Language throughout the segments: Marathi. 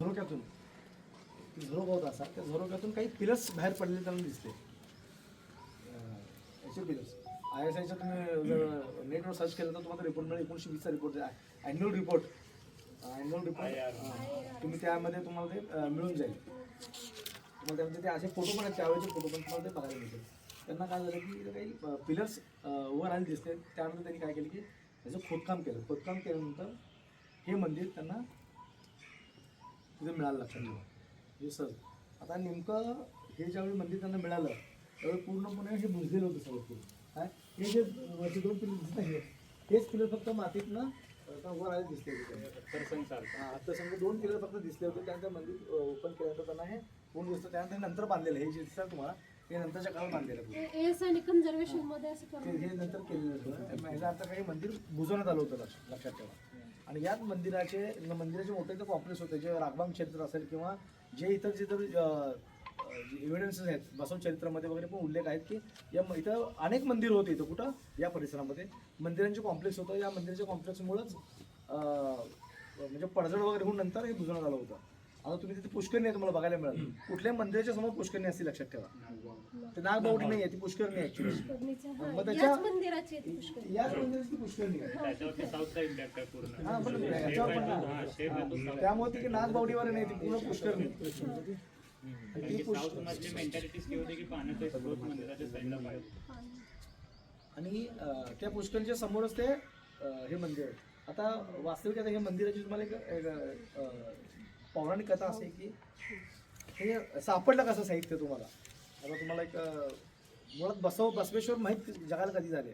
झरोक्यातून. झरोका होता असा. त्या झरोक्यातून काही पिलर्स बाहेर पडलेले त्यांना दिसले. अं, याचे पिलर्स आय एस आयचं तुम्ही जर नेटवर सर्च केलं तर तुम्हाला रिपोर्ट मिळेल. एकोणीसशे वीसचा report annual report annual report तुम्ही त्यामध्ये तुम्हाला ते मिळून जाईल. तुम्हाला त्यामध्ये ते असे फोटो पण आहेत. त्यावेळेचे फोटो पण तुम्हाला ते बघायला मिळतील. त्यांना काय झालं की काही पिलर्स वर आले दिसते त्यानंतर त्यांनी काय केलं की त्याचं खोदकाम केलं. खोदकाम केल्यानंतर हे मंदिर त्यांना तिथे मिळालं लक्षात ठेवा. हे सर आता नेमकं हे ज्यावेळी मंदिर त्यांना मिळालं त्यावेळी पूर्णपणे हे बुजलेलं होतं सगळं पूर्ण. काय? हे जे वरचे दोन पिलर दिसत आहे हेच पिलर फक्त मातीतनं आता वर आले दिसले होते. हा, आता समजा दोन पिलर फक्त दिसले होते त्यानंतर मंदिर ओपन केल्यानंतर त्यांना हे पूर्ण दिसतं त्यानंतर हे नंतर बांधलेलं. हे जे दिसतं तुम्हाला हे नंतरच्या काळात बांधलेलं हे नंतर केलेलं होतं. आता काही मंदिर बुजवण्यात आलं होतं लक्ष- लक्षात ठेवा. आणि याच मंदिराचे मंदिराचे मोठे जे कॉम्प्लेक्स होते जे राघवांग क्षेत्र असेल किंवा जे इतर जे तर एव्हिडन्सेस आहेत बसव चरित्रामध्ये वगैरे पण उल्लेख आहेत की या म- इथं अनेक मंदिर होते इथं. कुठं? या परिसरामध्ये. मंदिरांचे कॉम्प्लेक्स होतं. या मंदिराच्या कॉम्प्लेक्समुळंच म्हणजे पडझड वगैरे होऊन नंतर हे बुजवण्यात आलं होतं. आता तुम्ही तिथे पुष्करणी आहे तुम्हाला बघायला मिळाल. कुठल्याही मंदिराच्या समोर पुष्करणी असते लक्षात ठेवा. ते नागबावटी नाही आहे ती पुष्करणी ऍक्च्युली पुष्करणीचं, हा, मग त्याच्या- याच मंदिराची आहे. ती पुष्करणी. आहे हा, पण याच्यावर ना. त्यामुळे ती नागबावडीवर नाही ती पूर्ण पुष्करणी कारण की साऊथ मधली मेंटॅलिटी ती होती की पाण्याचा स्रोत मंदिराच्या साईडला पाहिजे आणि अं, त्या पुष्करच्या समोरच ते अं, हे मंदिर आहे. आता वास्तविक आता हे मंदिराची तुम्हाला एक एक, अं, पौराणिक कथा असे की हे सापडलं कसं साहित्य तुम्हाला? आता तुम्हाला एक मुळात बसव बसवेश्वर माहीत जगाला कधी झाले?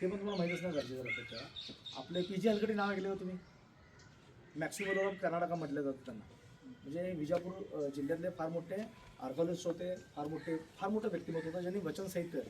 हे पण तुम्हाला माहीत असणं गरजेचं झालं लक्षात आपले पी जी हलगडी नाव ऐकले हो तुम्ही? मॅक्सिमल ऑफ कर्नाटका म्हटलं जातं त्यांना. म्हणजे विजापूर जिल्ह्यातले फार मोठे आर्कॉलॉजिस्ट होते फार मोठे फार मोठे व्यक्तिमत्व होतं ज्यांनी वचन साहित्य